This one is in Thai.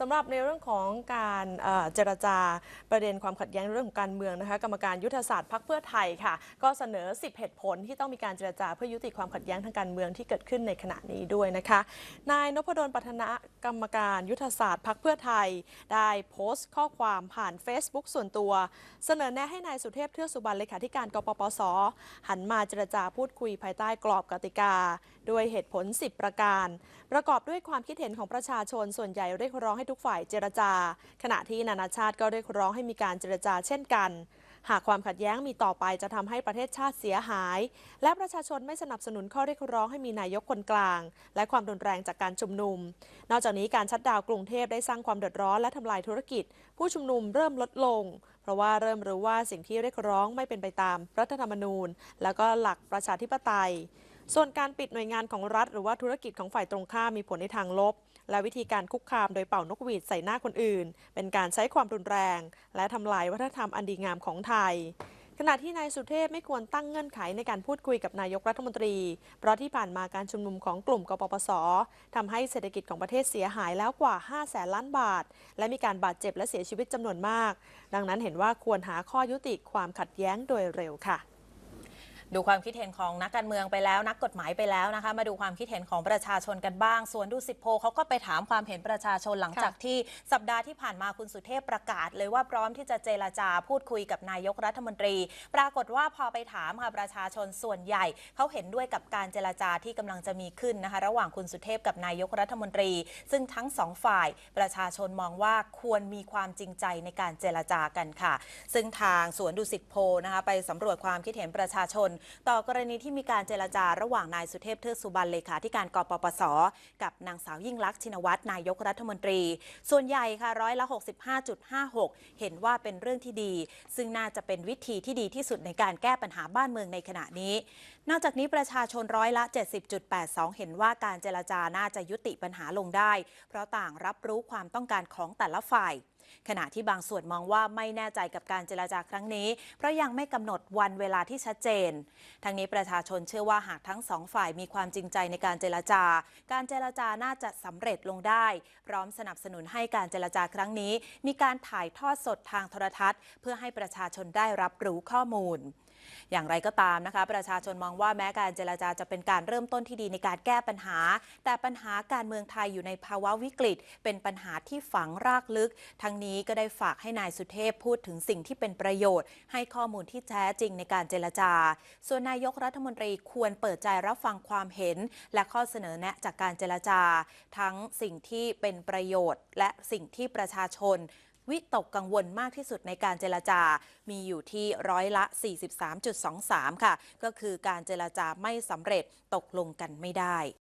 สำหรับในเรื่องของการเจรจาประเด็นความขัดแย้งในเรื่องของการเมืองนะคะกรรมการยุทธศาสตร์พรรคเพื่อไทยค่ะ ก็เสนอ 10 เหตุผลที่ต้องมีการเจรจาเพื่อยุติความขัดแย้งทางการเมืองที่เกิดขึ้นในขณะนี้ด้วยนะคะ นายนพดลปัฒนะกรรมการยุทธศาสตร์พรรคเพื่อไทย ได้โพสต์ข้อความผ่าน Facebook ส่วนตัว เสนอแนะให้นายสุเทพเทือกสุบรรณเลขาธิการกปปส หันมาเจรจาพูดคุยภายใต้กรอบกติกา ด้วยเหตุผล 10 ประการ ประกอบด้วยความคิดเห็นของประชาชนส่วนใหญ่เรียกร้องให้ทุกฝ่ายเจรจา ขณะที่นานาชาติก็เรียกร้องให้มีการเจรจาเช่นกัน หากความขัดแย้งมีต่อไปจะทำให้ประเทศชาติเสียหาย และประชาชนไม่สนับสนุนข้อเรียกร้องให้มีนายกคนกลาง และความรุนแรงจากการชุมนุม นอกจากนี้การชัดดาวกรุงเทพได้สร้างความเดือดร้อนและทำลายธุรกิจ ผู้ชุมนุมเริ่มลดลง เพราะว่าเริ่มรู้ว่าสิ่งที่เรียกร้องไม่เป็นไปตามรัฐธรรมนูญ แล้วก็หลักประชาธิปไตยส่วนการปิดหน่วยงานของรัฐหรือว่าธุรกิจของฝ่ายตรงข้ามมีผลในทางลบ และวิธีการคุกคามโดยเป่านกหวีดใส่หน้าคนอื่น เป็นการใช้ความรุนแรง และทำลายวัฒนธรรมอันดีงามของไทยขณะที่นายสุเทพไม่ควรตั้งเงื่อนไขในการพูดคุยกับนายกรัฐมนตรี เพราะที่ผ่านมาการชุมนุมของกลุ่มกปปสทำให้เศรษฐกิจของประเทศเสียหายแล้วกว่า 5 แสนล้านบาท และมีการบาดเจ็บและเสียชีวิตจำนวนมาก ดังนั้นเห็นว่าควรหาข้อยุติความขัดแย้งโดยเร็วค่ะ ดูความคิดเห็นของนักการเมืองไปแล้ว นักกฎหมายไปแล้วนะคะ มาดูความคิดเห็นของประชาชนกันบ้าง ส่วนดูสิโพลเขาก็ไปถามความเห็นประชาชนหลังจากที่สัปดาห์ที่ผ่านมาคุณสุเทพประกาศ เลยว่าพร้อมที่จะเจรจาพูดคุยกับนายกรัฐมนตรี ปรากฏว่าพอไปถามค่ะประชาชนส่วนใหญ่เขาเห็นด้วยกับการเจรจาที่กำลังจะมีขึ้นนะคะ ระหว่างคุณสุเทพกับนายกรัฐมนตรี ซึ่งทั้งสองฝ่ายประชาชนมองว่าควรมีความจริงใจในการเจรจากันค่ะ ซึ่งทางสวนดุสิตโพลนะคะไปสำรวจความคิดเห็นประชาชนต่อกรณีที่มีการเจรจาระหว่างนายสุเทพเทือกสุบรรณเลขาธิการกปปส กับนางสาวยิ่งลักษณ์ชินวัตรนายกรัฐมนตรี ส่วนใหญ่ค่ะร้อยละ 65.56 เห็นว่าเป็นเรื่องที่ดี ซึ่งน่าจะเป็นวิธีที่ดีที่สุดในการแก้ปัญหาบ้านเมืองในขณะนี้ นอกจากนี้ประชาชนร้อยละ 70.82 เห็นว่าการเจรจาน่าจะยุติปัญหาลงได้ เพราะต่างรับรู้ความต้องการของแต่ละฝ่าย ขณะที่บางส่วนมองว่าไม่แน่ใจกับการเจรจาครั้งนี้ เพราะยังไม่กำหนดวันเวลาที่ชัดเจน ทั้งนี้ประชาชนเชื่อว่าหากทั้งสองฝ่ายมีความจริงใจในการเจรจา การเจรจาน่าจะสำเร็จลงได้ พร้อมสนับสนุนให้การเจรจาครั้งนี้ มีการถ่ายทอดสดทางโทรทัศน์ เพื่อให้ประชาชนได้รับรู้ข้อมูล อย่างไรก็ตามนะคะ ประชาชนมองว่าแม้การเจรจาจะเป็นการเริ่มต้นที่ดีในการแก้ปัญหา แต่ปัญหาการเมืองไทยอยู่ในภาวะวิกฤต เป็นปัญหาที่ฝังรากลึก ทั้งนี้ก็ได้ฝากให้นายสุเทพพูดถึงสิ่งที่เป็นประโยชน์ ให้ข้อมูลที่แท้จริงในการเจรจา ส่วนนายกรัฐมนตรีควรเปิดใจรับฟังความเห็น และข้อเสนอแนะจากการเจรจา ทั้งสิ่งที่เป็นประโยชน์ และสิ่งที่ประชาชน วิตกกังวลมากที่สุดในการเจรจา มีอยู่ที่ร้อยละ 43.23 ค่ะ ก็คือการเจรจาไม่สำเร็จตกลงกันไม่ได้